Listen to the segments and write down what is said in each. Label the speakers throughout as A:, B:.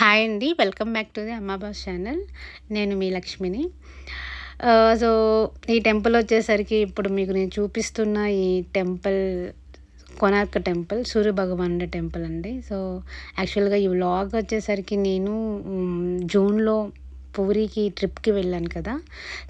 A: Hi అండి. Welcome back to the అమ్మాబాస్ channel. నేను మీ లక్ష్మిని. సో ఈ టెంపుల్ వచ్చేసరికి ఇప్పుడు మీకు నేను చూపిస్తున్న ఈ టెంపుల్ కొనార్క్ టెంపుల్ సూర్య భగవానుడి టెంపుల్ అండి. సో యాక్చువల్గా ఈ వ్లాగ్ వచ్చేసరికి నేను జూన్లో పూరికి ట్రిప్కి వెళ్ళాను కదా.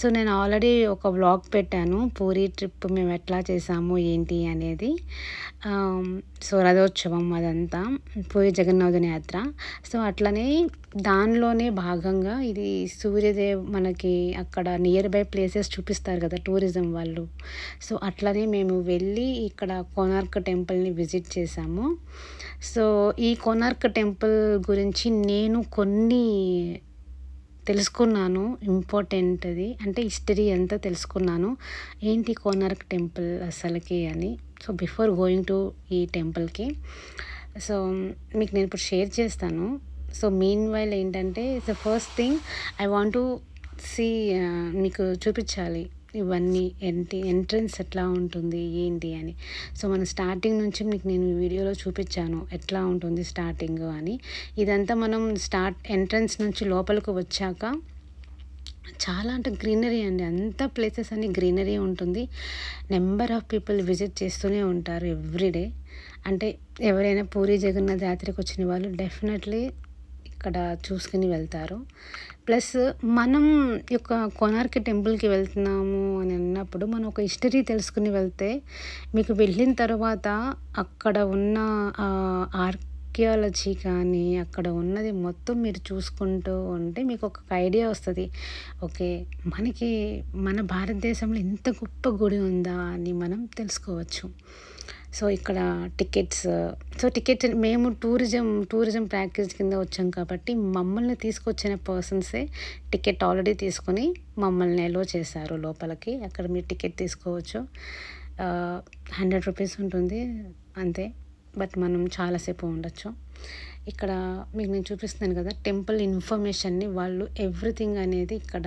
A: సో నేను ఆల్రెడీ ఒక వ్లాగ్ పెట్టాను. పూరి ట్రిప్ మేము ఎట్లా చేసాము ఏంటి అనేది. సో రథోత్సవం అదంతా. పూరి జగన్నాథుని యాత్ర. సో అట్లనే దానిలోనే భాగంగా ఇది సూర్యదేవ్ మనకి అక్కడ నియర్ బై ప్లేసెస్ చూపిస్తారు కదా టూరిజం వాళ్ళు. సో అట్లనే మేము వెళ్ళి ఇక్కడ కోనార్క్ టెంపుల్ని విజిట్ చేసాము. సో ఈ కోనార్క్ టెంపుల్ గురించి నేను కొన్ని తెలుసుకున్నాను ఇంపార్టెంట్ అది అంటే హిస్టరీ అంతా తెలుసుకున్నాను. ఏంటి కోనార్క్ టెంపుల్ అసలుకి అని. సో బిఫోర్ గోయింగ్ టు ఈ టెంపుల్కి. సో మీకు నేను ఇప్పుడు షేర్ చేస్తాను. సో మీన్ వైల్ ఏంటంటే the first thing I want to see మీకు చూపించాలి. ఇవన్నీ ఏంటి ఎంట్రన్స్ ఎట్లా ఉంటుంది ఏంటి అని. సో మన స్టార్టింగ్ నుంచి మీకు నేను వీడియోలో చూపించాను ఎట్లా ఉంటుంది స్టార్టింగ్ అని. ఇదంతా మనం స్టార్ట్ ఎంట్రన్స్ నుంచి లోపలికి వచ్చాక చాలా అంటే గ్రీనరీ అండి. అంత ప్లేసెస్ అన్ని గ్రీనరీ ఉంటుంది. నెంబర్ ఆఫ్ పీపుల్ విజిట్ చేస్తూనే ఉంటారు ఎవ్రీడే అంటే ఎవరైనా పూరి జగన్నాథ్ యాత్రకు వచ్చిన వాళ్ళు డెఫినెట్లీ అక్కడ చూసుకుని వెళ్తారు. ప్లస్ మనం యొక్క కొనార్కి టెంపుల్కి వెళ్తున్నాము అని అన్నప్పుడు మనం ఒక హిస్టరీ తెలుసుకుని వెళ్తే మీకు వెళ్ళిన తర్వాత అక్కడ ఉన్న ఆర్కియాలజీ కానీ అక్కడ ఉన్నది మొత్తం మీరు చూసుకుంటూ ఉంటే మీకు ఒక ఐడియా వస్తుంది. ఓకే మనకి మన భారతదేశంలో ఇంత గొప్ప గుడి ఉందా అని మనం తెలుసుకోవచ్చు. సో ఇక్కడ టికెట్స్ సో టికెట్స్ మేము టూరిజం టూరిజం ప్యాకేజ్ కింద వచ్చాం కాబట్టి మమ్మల్ని తీసుకొచ్చిన పర్సన్సే టికెట్ ఆల్రెడీ తీసుకొని మమ్మల్ని ఎలో చేశారు లోపలికి. అక్కడ మీరు టికెట్ తీసుకోవచ్చు. హండ్రెడ్ రూపీస్ ఉంటుంది అంతే. బట్ మనం చాలాసేపు ఉండొచ్చు. ఇక్కడ మీకు నేను చూపిస్తున్నాను కదా టెంపుల్ ఇన్ఫర్మేషన్ని వాళ్ళు ఎవ్రీథింగ్ అనేది ఇక్కడ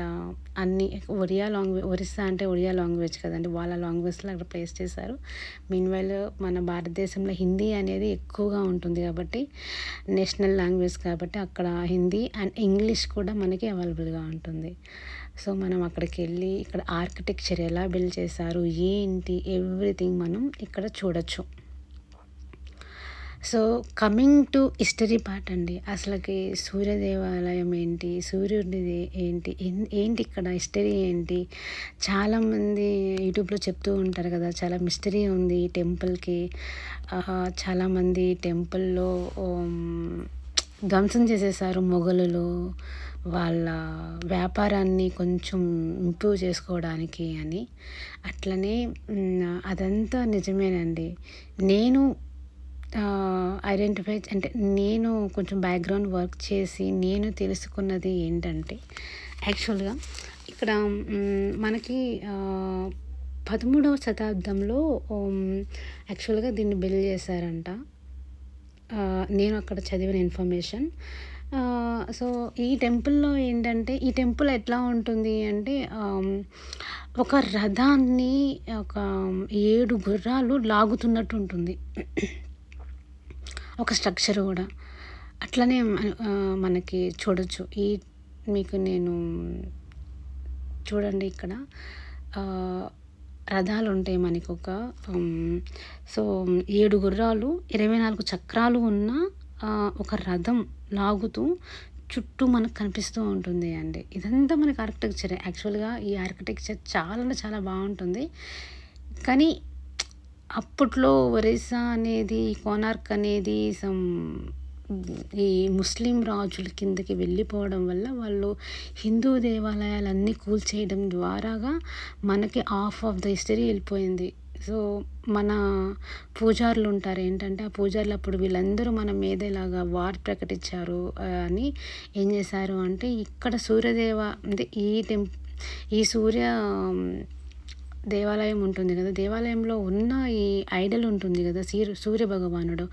A: అన్ని ఒరియా లాంగ్వేజ్ ఒరిస్సా అంటే ఒరియా లాంగ్వేజ్ కదండి వాళ్ళ లాంగ్వేజ్లో అక్కడ ప్లేస్ చేశారు. మీన్వైల్ మన భారతదేశంలో హిందీ అనేది ఎక్కువగా ఉంటుంది కాబట్టి నేషనల్ లాంగ్వేజ్ కాబట్టి అక్కడ హిందీ అండ్ ఇంగ్లీష్ కూడా మనకి అవైలబుల్గా ఉంటుంది. సో మనం అక్కడికి వెళ్ళి ఇక్కడ ఆర్కిటెక్చర్ ఎలా బిల్డ్ చేశారు ఏంటి ఎవ్రీథింగ్ మనం ఇక్కడ చూడొచ్చు. So coming to history part అండి. అసలుకి సూర్య దేవాలయం ఏంటి సూర్యుడిది ఏంటి ఏంటి ఇక్కడ హిస్టరీ ఏంటి? చాలామంది యూట్యూబ్లో చెప్తూ ఉంటారు కదా చాలా మిస్టరీ ఉంది ఈ టెంపుల్కి. చాలామంది టెంపుల్లో ధ్వంసం చేసేసారు మొఘలులు వాళ్ళ వ్యాపారాన్ని కొంచెం ఇంప్రూవ్ చేసుకోవడానికి అని. అట్లనే అదంతా నిజమేనండి. నేను ఐడెంటిఫై అంటే నేను కొంచెం బ్యాక్గ్రౌండ్ వర్క్ చేసి నేను తెలుసుకున్నది ఏంటంటే యాక్చువల్గా ఇక్కడ మనకి పదమూడవ శతాబ్దంలో యాక్చువల్గా దీన్ని బిల్డ్ చేశారంట. నేను అక్కడ చదివిన ఇన్ఫర్మేషన్ సో ఈ టెంపుల్లో ఏంటంటే ఈ టెంపుల్ ఎట్లా ఉంటుంది అంటే ఒక రథాన్ని ఒక ఏడు గుర్రాలు లాగుతున్నట్టు ఉంటుంది. ఒక స్ట్రక్చర్ కూడా. అట్లనే మనకి చూడొచ్చు. ఈ మీకు నేను చూడండి ఇక్కడ. రథాలు ఉంటాయి మనకి ఒక సో ఏడు గుర్రాలు ఇరవై నాలుగు చక్రాలు ఉన్న ఒక రథం లాగుతూ చుట్టూ మనకు కనిపిస్తూ ఉంటుంది అండి. ఇదంతా మనకి ఆర్కిటెక్చర్ యాక్చువల్గా ఈ ఆర్కిటెక్చర్ చాలా అంటే చాలా బాగుంటుంది. కానీ అప్పట్లో ఒరిస్సా అనేది కోనార్క్ అనేది సమ్ ఈ ముస్లిం రాజుల కిందకి వెళ్ళిపోవడం వల్ల వాళ్ళు హిందూ దేవాలయాలన్నీ కూల్చేయడం ద్వారాగా మనకి హాఫ్ ఆఫ్ ద హిస్టరీ వెళ్ళిపోయింది. సో మన పూజారులు ఉంటారు. ఏంటంటే ఆ పూజారులు అప్పుడు వీళ్ళందరూ మన మీద ఇలాగా వార్ ప్రకటించారు అని ఏం చేశారు అంటే ఇక్కడ సూర్యదేవ అంటే ఈ టెంప్ ఈ సూర్య దేవాలయం ఉంటుంది కదా. దేవాలయంలో ఉన్న ఈ ఐడల్ ఉంటుంది కదా సీర్ సూర్య భగవానుడు.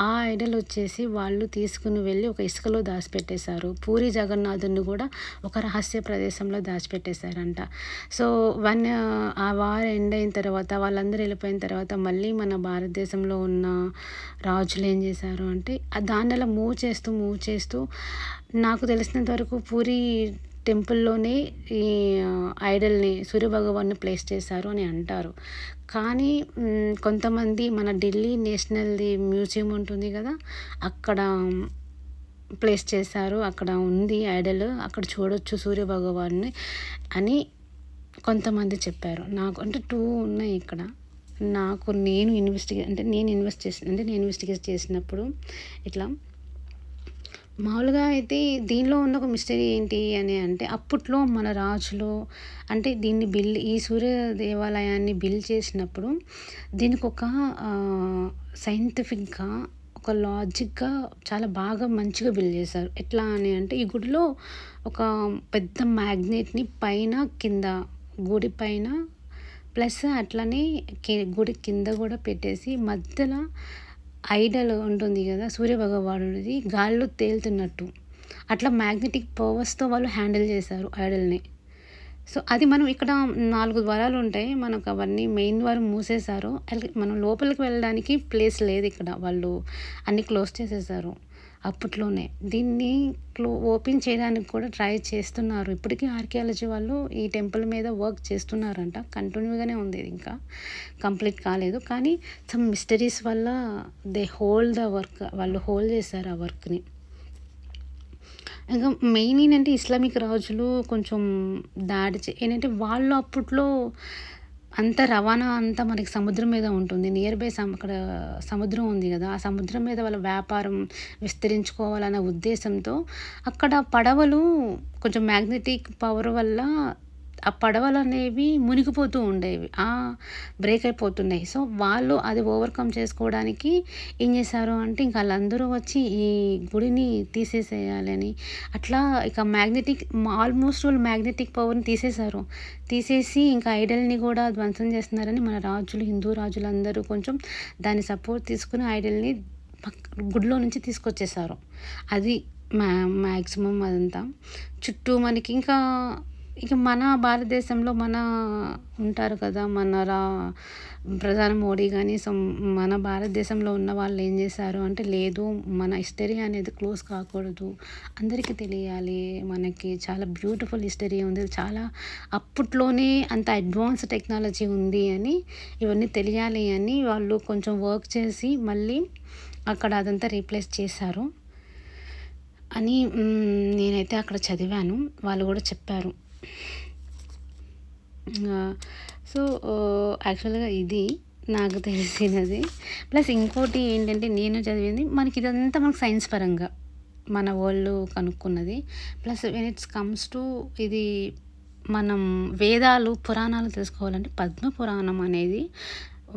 A: ఆ ఐడల్ వచ్చేసి వాళ్ళు తీసుకుని వెళ్ళి ఒక ఇసుకలో దాచిపెట్టేశారు. పూరి జగన్నాథుని కూడా ఒక రహస్య ప్రదేశంలో దాచిపెట్టేశారంట. సో వన్ ఆ వార్ ఎండ్ అయిన తర్వాత వాళ్ళందరూ వెళ్ళిపోయిన తర్వాత మళ్ళీ మన భారతదేశంలో ఉన్న రాజులు ఏం చేశారు అంటే దానిలో అలా మూవ్ చేస్తూ మూవ్ చేస్తూ నాకు తెలిసినంత వరకు పూరి టెంపుల్లోనే ఈ ఐడల్ని సూర్యభగవాన్ని ప్లేస్ చేశారు అని అంటారు. కానీ కొంతమంది మన ఢిల్లీ నేషనల్ది మ్యూజియం ఉంటుంది కదా అక్కడ ప్లేస్ చేశారు. అక్కడ ఉంది ఐడల్ అక్కడ చూడొచ్చు సూర్యభగవాన్ని అని కొంతమంది చెప్పారు. నాకు అంటే టూ ఉన్నాయి ఇక్కడ. నాకు నేను ఇన్వెస్టిగే అంటే నేను ఇన్వెస్ట్ చేసిన అంటే నేను ఇన్వెస్టిగేట్ చేసినప్పుడు ఇట్లా మామూలుగా అయితే దీనిలో ఉన్న ఒక మిస్టరీ ఏంటి అని అంటే అప్పట్లో మన రాజులు అంటే దీన్ని బిల్ ఈ సూర్య దేవాలయాన్ని బిల్ చేసినప్పుడు దీనికి ఒక సైంటిఫిక్గా ఒక లాజిక్గా చాలా బాగా మంచిగా బిల్డ్ చేశారు. ఎట్లా అని అంటే ఈ గుడిలో ఒక పెద్ద మ్యాగ్నెట్ని పైన కింద గుడి పైన ప్లస్ అట్లనే గుడి కింద కూడా పెట్టేసి మధ్యలో ఐడల్ ఉంటుంది కదా సూర్యభగవానుడిది గాల్లో తేలుతున్నట్టు. అట్లా మ్యాగ్నెటిక్ పవర్స్తో వాళ్ళు హ్యాండిల్ చేశారు ఐడల్ని. సో అది మనం ఇక్కడ నాలుగు ద్వారాలు ఉంటాయి. మనకు అవన్నీ మెయిన్ ద్వారం మూసేశారు. మనం లోపలికి వెళ్ళడానికి ప్లేస్ లేదు ఇక్కడ. వాళ్ళు అన్నీ క్లోజ్ చేసేసారు అప్పట్లోనే. దీన్ని క్లో ఓపెన్ చేయడానికి కూడా ట్రై చేస్తున్నారు. ఇప్పటికీ ఆర్కియాలజీ వాళ్ళు ఈ టెంపుల్ మీద వర్క్ చేస్తున్నారంట. కంటిన్యూగానే ఉంది ఇంకా. కంప్లీట్ కాలేదు. కానీ సమ్ మిస్టరీస్ వల్ల దే హోల్డ్ ద వర్క్ వాళ్ళు హోల్డ్ చేశారు ఆ వర్క్ని. ఇంకా మెయిన్ ఏంటంటే ఇస్లామిక్ రాజులు కొంచెం దాడి చే ఏంటంటే వాళ్ళు అప్పట్లో అంత రవాణా అంతా మనకి సముద్రం మీద ఉంటుంది. నియర్ బై సమ్ అక్కడ సముద్రం ఉంది కదా. ఆ సముద్రం మీద వాళ్ళ వ్యాపారం విస్తరించుకోవాలన్న ఉద్దేశంతో అక్కడ పడవలు కొంచెం మ్యాగ్నెటిక్ పవర్ వల్ల ఆ పడవలు అనేవి మునిగిపోతూ ఉండేవి. బ్రేక్ అయిపోతున్నాయి. సో వాళ్ళు అది ఓవర్కమ్ చేసుకోవడానికి ఏం చేశారు అంటే ఇంకా వాళ్ళందరూ వచ్చి ఈ గుడిని తీసేసేయాలని అట్లా ఇక మ్యాగ్నెటిక్ ఆల్మోస్ట్ వాళ్ళు మ్యాగ్నెటిక్ పవర్ని తీసేశారు. తీసేసి ఇంకా ఐడల్ని కూడా ధ్వంసం చేస్తున్నారని మన రాజులు హిందూ రాజులందరూ కొంచెం దాన్ని సపోర్ట్ తీసుకుని ఐడల్ని గుడిలో నుంచి తీసుకొచ్చేసారు అది మ్యా మ్యాక్సిమం అదంతా. చుట్టూ మనకి ఇంకా ఇక మన భారతదేశంలో మన ఉంటారు కదా మన రా ప్రధాని మోడీ కానీ సో మన భారతదేశంలో ఉన్న వాళ్ళు ఏం చేశారు అంటే లేదు మన హిస్టరీ అనేది క్లోజ్ కాకూడదు. అందరికీ తెలియాలి మనకి. చాలా బ్యూటిఫుల్ హిస్టరీ ఉంది. చాలా అప్పట్లోనే అంత అడ్వాన్స్ టెక్నాలజీ ఉంది అని ఇవన్నీ తెలియాలి అని వాళ్ళు కొంచెం వర్క్ చేసి మళ్ళీ అక్కడ అదంతా రీప్లేస్ చేశారు. అని నేనైతే అక్కడ చదివాను. వాళ్ళు కూడా చెప్పారు. సో యాక్చువల్గా ఇది నాకు తెలిసినది. ప్లస్ ఇంకోటి ఏంటంటే నేను చదివింది మనకి ఇదంతా మనకు సైన్స్ పరంగా మన వాళ్ళు కనుక్కున్నది. Plus when it's comes to ఇది మనం వేదాలు పురాణాలు తెలుసుకోవాలంటే పద్మ పురాణం అనేది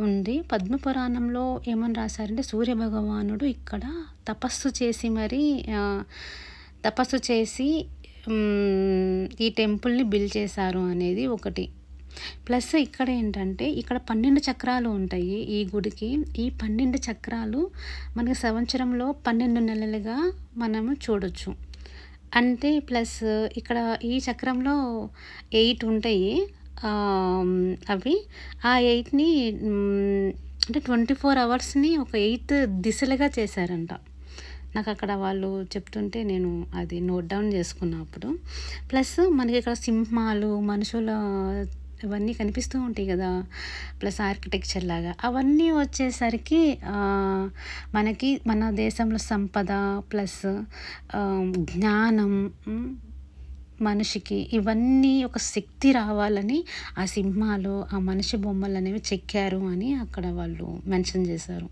A: ఉంది. పద్మ పురాణంలో ఏమని రాశారంటే సూర్య భగవానుడు ఇక్కడ తపస్సు చేసి మరి తపస్సు చేసి ఈ టెంపుల్ని బిల్డ్ చేశారు అనేది ఒకటి. ప్లస్ ఇక్కడ ఏంటంటే ఇక్కడ పన్నెండు చక్రాలు ఉంటాయి ఈ గుడికి. ఈ పన్నెండు చక్రాలు మనకి సంవత్సరంలో పన్నెండు నెలలుగా మనము చూడొచ్చు. అంటే ప్లస్ ఇక్కడ ఈ చక్రంలో ఎయిట్ ఉంటాయి. అవి. ఆ ఎయిట్ని అంటే ట్వంటీ ఫోర్ అవర్స్ని ఒక ఎయిత్ దిశలుగా చేశారంట. నాకు అక్కడ వాళ్ళు చెప్తుంటే నేను అది నోట్ డౌన్ చేసుకున్నా అప్పుడు. ప్లస్ మనకి ఇక్కడ సింహాలు మనుషుల ఇవన్నీ కనిపిస్తూ ఉంటాయి కదా. ప్లస్ ఆర్కిటెక్చర్ లాగా. అవన్నీ వచ్చేసరికి మనకి మన దేశంలో సంపద ప్లస్ జ్ఞానం మనిషికి ఇవన్నీ ఒక శక్తి రావాలని ఆ సింహాలు ఆ మనిషి బొమ్మలు అనేవి చెక్కారు అని అక్కడ వాళ్ళు మెన్షన్ చేశారు.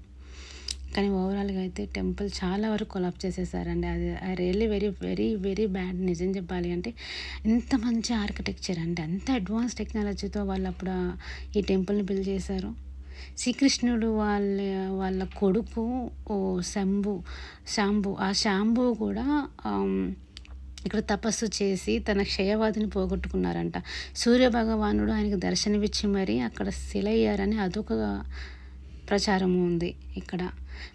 A: కానీ ఓవరాల్గా అయితే టెంపుల్ చాలా వరకు కొలాప్ చేసేసారండి. అది I really very very very bad నిజం చెప్పాలి అంటే ఎంత మంచి ఆర్కిటెక్చర్ అండి. అంత అడ్వాన్స్ టెక్నాలజీతో వాళ్ళు అప్పుడు ఈ టెంపుల్ని బిల్డ్ చేశారు. శ్రీకృష్ణుడు వాళ్ళ వాళ్ళ కొడుకు ఓ శంభు శాంభు ఆ శాంభు కూడా ఇక్కడ తపస్సు చేసి తన క్షయవాదిని పోగొట్టుకున్నారంట. సూర్యభగవానుడు ఆయనకు దర్శనమిచ్చి మరీ అక్కడ శిలయ్యారని అదొక ప్రచారము ఉంది ఇక్కడ.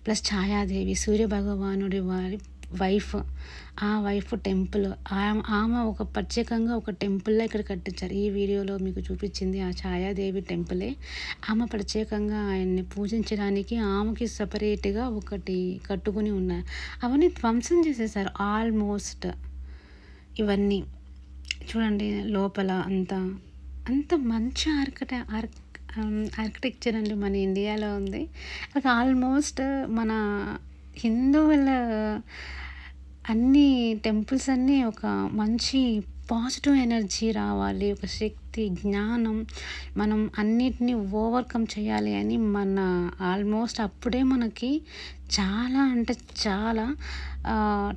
A: ప్లస్ ఛాయాదేవి సూర్య భగవానుడి వారి వైఫ్. ఆ వైఫ్ టెంపుల్. ఆమె ఒక ప్రత్యేకంగా ఒక టెంపుల్లో ఇక్కడ కట్టించారు. ఈ వీడియోలో మీకు చూపించింది ఆ ఛాయాదేవి టెంపులే. ఆమె ప్రత్యేకంగా ఆయన్ని పూజించడానికి ఆమెకి సపరేట్గా ఒకటి కట్టుకుని ఉన్నారు అవన్నీ ధ్వంసం చేసేసారు ఆల్మోస్ట్. ఇవన్నీ. చూడండి లోపల అంతా. అంత మంచి ఆర్కిటెక్ ఆర్క్ Um, ఆర్కిటెక్చర్ అండి మన ఇండియాలో ఉంది. అది ఆల్మోస్ట్ మన హిందువుల అన్ని టెంపుల్స్ అన్నీ ఒక మంచి పాజిటివ్ ఎనర్జీ రావాలి ఒక శక్తి జ్ఞానం మనం అన్నిటినీ ఓవర్కమ్ చేయాలి అని మన ఆల్మోస్ట్ అప్పుడే మనకి చాలా అంటే చాలా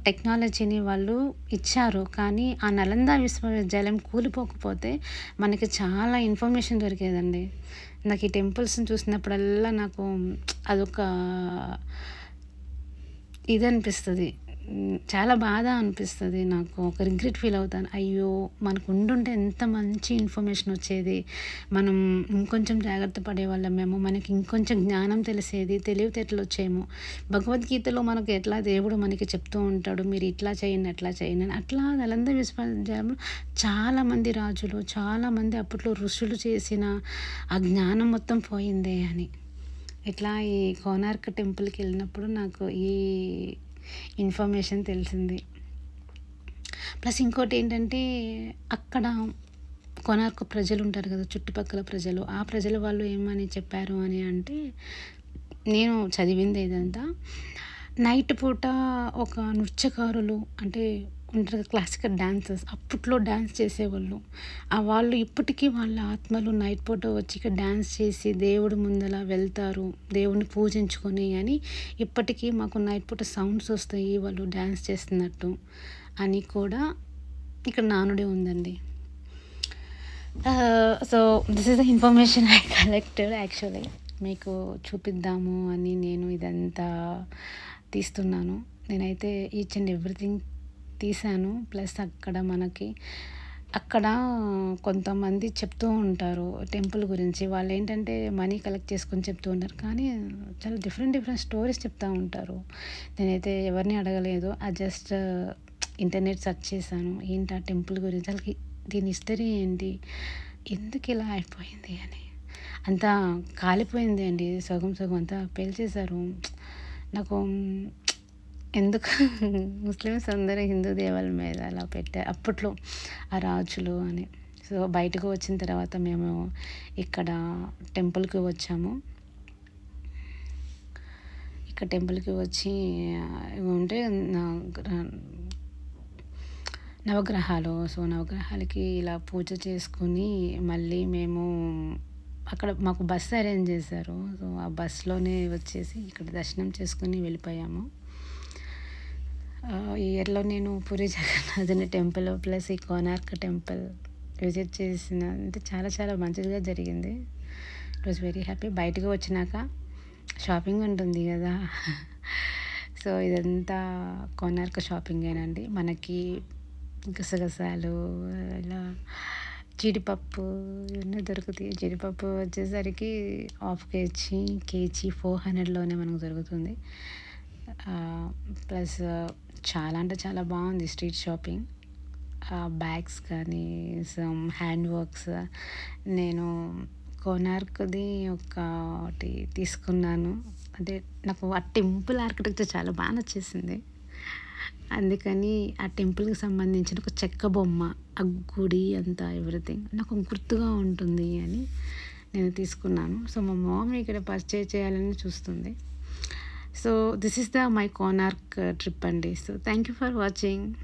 A: టెక్నాలజీని వాళ్ళు ఇచ్చారు. కానీ ఆ నలంద విశ్వవిద్యాలయం కూలిపోకపోతే మనకి చాలా ఇన్ఫర్మేషన్ దొరికేదండి. నాకు ఈ టెంపుల్స్ని చూసినప్పుడల్లా నాకు అదొక ఇది అనిపిస్తుంది. చాలా బాధ అనిపిస్తుంది నాకు. ఒక రిగ్రెట్ ఫీల్ అవుతాను. అయ్యో మనకు ఉండుంటే ఎంత మంచి ఇన్ఫర్మేషన్ వచ్చేది. మనం ఇంకొంచెం జాగ్రత్త పడేవాళ్ళమేమో మనకి ఇంకొంచెం జ్ఞానం తెలిసేది తెలివితేటలు వచ్చేమో. భగవద్గీతలో మనకు ఎట్లా దేవుడు మనకి చెప్తూ ఉంటాడు మీరు ఇట్లా చేయండి అట్లా చేయండి అని. అట్లా నలంద విశ్వవిద్యాలయంలో చాలామంది రాజులు చాలామంది అప్పట్లో ఋషులు చేసిన ఆ జ్ఞానం మొత్తం పోయిందే అని. ఇట్లా ఈ కోనార్క్ టెంపుల్కి వెళ్ళినప్పుడు నాకు ఈ ఇన్ఫర్మేషన్ తెలిసింది. ప్లస్ ఇంకోటి ఏంటంటే అక్కడ కొనార్కు ప్రజలు ఉంటారు కదా చుట్టుపక్కల ప్రజలు ఆ ప్రజల వాళ్ళు ఏమని చెప్పారు అని అంటే నేను చదివింది ఇదంతా నైట్ పూట ఒక నృత్యకారులు అంటే ఉంటారు క్లాసికల్ డాన్సర్స్ అప్పట్లో డ్యాన్స్ చేసేవాళ్ళు. ఆ వాళ్ళు ఇప్పటికీ వాళ్ళ ఆత్మలు నైట్ పూట వచ్చి ఇక్కడ డ్యాన్స్ చేసి దేవుడి ముందల వెళ్తారు దేవుడిని పూజించుకొని అని ఇప్పటికీ మాకు నైట్ పూట సౌండ్స్ వస్తాయి వాళ్ళు డ్యాన్స్ చేస్తున్నట్టు అని కూడా ఇక్కడ నానుడే ఉందండి. So this is the information I collected actually మీకు చూపిద్దాము అని నేను ఇదంతా తీస్తున్నాను. నేనైతే ఈచ్ అండ్ ఎవ్రీథింగ్ తీశాను. ప్లస్ అక్కడ మనకి అక్కడ కొంతమంది చెప్తూ ఉంటారు టెంపుల్ గురించి. వాళ్ళు ఏంటంటే మనీ కలెక్ట్ చేసుకొని చెప్తూ ఉంటారు. కానీ చాలా డిఫరెంట్ డిఫరెంట్ స్టోరీస్ చెప్తూ ఉంటారు. నేనైతే ఎవరిని అడగలేదు. ఆ జస్ట్ ఇంటర్నెట్ సెర్చ్ చేశాను. ఏంటి ఆ టెంపుల్ గురించి? వాళ్ళకి దీని హిస్టరీ ఏంటి? ఎందుకు ఇలా అయిపోయింది అని. అంతా కాలిపోయింది అండి. సగం సగం అంతా పేల్చేశారు. నాకు ఎందుకు? ముస్లిమ్స్ అందరూ హిందూ దేవాల మీద అలా పెట్టారు. అప్పట్లో ఆ రాజులు అని. సో బయటకు వచ్చిన తర్వాత మేము ఇక్కడ టెంపుల్కి వచ్చాము. ఇక్కడ టెంపుల్కి వచ్చి ఉంటే నవగ్రహాలు. సో నవగ్రహాలకి ఇలా పూజ చేసుకుని మళ్ళీ మేము అక్కడ మాకు బస్సు అరేంజ్ చేశారు. సో ఆ బస్సులోనే వచ్చేసి ఇక్కడ దర్శనం చేసుకుని వెళ్ళిపోయాము. ఇయర్లో నేను పూరి జగన్నాథుని టెంపుల్ ప్లస్ ఈ కోనార్క్ టెంపుల్ విజిట్ చేసిన అంటే చాలా చాలా మంచిగా జరిగింది. ఇట్ వాజ్ వెరీ హ్యాపీ బయటకు వచ్చినాక షాపింగ్ ఉంటుంది కదా. సో ఇదంతా కోనార్క్ షాపింగేనండి మనకి గసగసాలు ఇలా జీడిపప్పు ఇవన్నీ దొరుకుతాయి. జీడిపప్పు వచ్చేసరికి హాఫ్ కేజీ కేజీ ఫోర్ హండ్రెడ్లోనే మనకు దొరుకుతుంది. ప్లస్ చాలా అంటే చాలా బాగుంది స్ట్రీట్ షాపింగ్. బ్యాగ్స్ కానీ సమ్ హ్యాండ్ వర్క్స్ నేను కోనార్క్ది ఒకటి తీసుకున్నాను. అంటే నాకు ఆ టెంపుల్ ఆర్కిటెక్చర్ చాలా బాగా నచ్చేసింది. అందుకని ఆ టెంపుల్కి సంబంధించిన ఒక చెక్క బొమ్మ ఆ గుడి అంతా ఎవ్రీథింగ్ నాకు గుర్తుగా ఉంటుంది అని నేను తీసుకున్నాను. సో మా మామ్ ఇక్కడ పర్చేజ్ చేయాలని చూస్తుంది. so this is the my konark uh, trip and day. So thank you for watching.